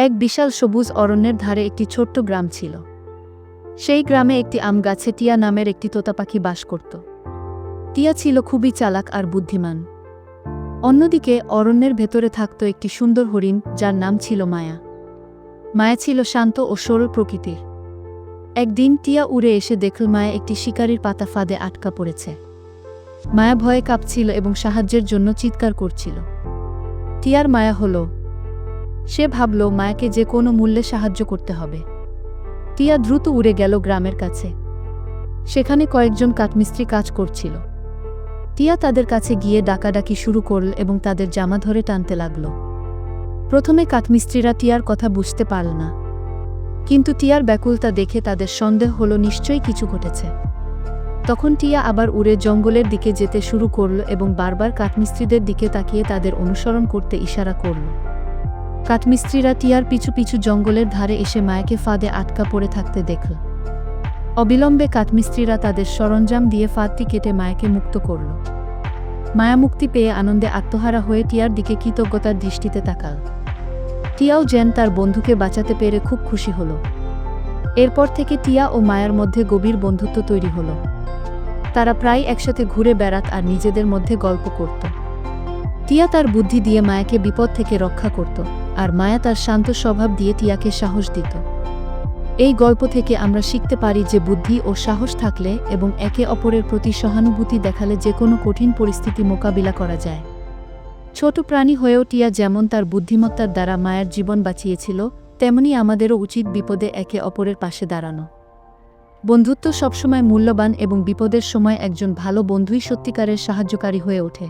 এক বিশাল সবুজ অরণ্যের ধারে একটি ছোট্ট গ্রাম ছিল। সেই গ্রামে একটি আম গাছে টিয়া নামের একটি তোতা পাখি বাস করত। টিয়া ছিল খুবই চালাক আর বুদ্ধিমান। অন্যদিকে অরণ্যের ভেতরে থাকত একটি সুন্দর হরিণ, যার নাম ছিল মায়া। মায়া ছিল শান্ত ও সরল প্রকৃতির। একদিন টিয়া উড়ে এসে দেখল মায়া একটি শিকারীর পাতা ফাঁদে আটকা পড়েছে। মায়া ভয়ে কাঁপছিল এবং সাহায্যের জন্য চিৎকার করছিল। টিয়ার মায়া হলো সে ভাবল, মায়াকে যে কোনো মূল্যে সাহায্য করতে হবে। টিয়া দ্রুত উড়ে গেল গ্রামের কাছে। সেখানে কয়েকজন কাঠমিস্ত্রি কাজ করছিল। টিয়া তাদের কাছে গিয়ে ডাকাডাকি শুরু করল এবং তাদের জামা ধরে টানতে লাগল। প্রথমে কাঠমিস্ত্রিরা টিয়ার কথা বুঝতে পারল না। কিন্তু টিয়ার ব্যাকুলতা দেখে তাদের সন্দেহ হলো, নিশ্চয়ই কিছু ঘটেছে। তখন টিয়া আবার উড়ে জঙ্গলের দিকে যেতে শুরু করল এবং বারবার কাঠমিস্ত্রিদের দিকে তাকিয়ে তাদের অনুসরণ করতে ইশারা করল। কাঠমিস্ত্রিরা টিয়ার পিছু পিছু জঙ্গলের ধারে এসে মায়াকে ফাঁদে আটকা পড়ে থাকতে দেখল। অবিলম্বে কাঠমিস্ত্রিরা তাদের সরঞ্জাম দিয়ে ফাঁদটি কেটে মায়াকে মুক্ত করল। মায়া মুক্তি পেয়ে আনন্দে আত্মহারা হয়ে টিয়ার দিকে কৃতজ্ঞতার দৃষ্টিতে তাকাল। টিয়াও যেন তার বন্ধুকে বাঁচাতে পেরে খুব খুশি হল। এরপর থেকে টিয়া ও মায়ার মধ্যে গভীর বন্ধুত্ব তৈরি হলো। তারা প্রায় একসাথে ঘুরে বেড়াত আর নিজেদের মধ্যে গল্প করত। টিয়া তার বুদ্ধি দিয়ে মায়াকে বিপদ থেকে রক্ষা করত। আর মায়া তার শান্ত স্বভাব দিয়ে টিয়াকে সাহস দিত। এই গল্প থেকে আমরা শিখতে পারি যে বুদ্ধি ও সাহস থাকলে এবং একে অপরের প্রতি সহানুভূতি দেখালে যে কোনো কঠিন পরিস্থিতি মোকাবিলা করা যায়। ছোট প্রাণী হয়েও টিয়া যেমন তার বুদ্ধিমত্তার দ্বারা মায়ের জীবন বাঁচিয়েছিল, তেমনি আমাদেরও উচিত বিপদে একে অপরের পাশে দাঁড়ানো। বন্ধুত্ব সবসময় মূল্যবান এবং বিপদের সময় একজন ভালো বন্ধুই সত্যিকারের সাহায্যকারী হয়ে ওঠে।